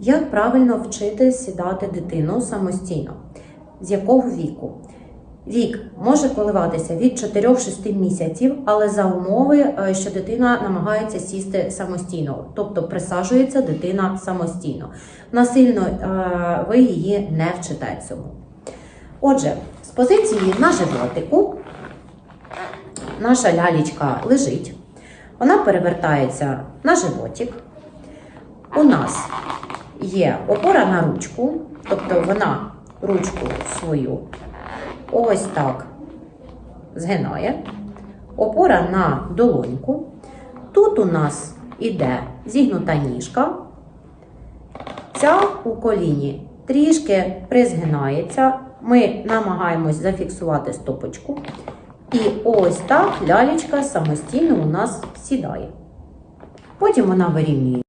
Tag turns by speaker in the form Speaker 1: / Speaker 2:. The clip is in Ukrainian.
Speaker 1: Як правильно вчити сідати дитину самостійно? З якого віку? Вік може коливатися від 4-6 місяців, але за умови, е, що дитина намагається сісти самостійно, тобто присаджується дитина самостійно. Насильно е, ви її не вчите цьому. Отже, з позиції на животику наша лялечка лежить, вона перевертається на животик. У нас є опора на ручку, тобто вона ручку свою ось так згинає. Опора на долоньку. Тут у нас іде зігнута ніжка. Ця у коліні трішки призгинається. Ми намагаємось зафіксувати стопочку. І ось так лялечка самостійно у нас сідає. Потім вона вирівнює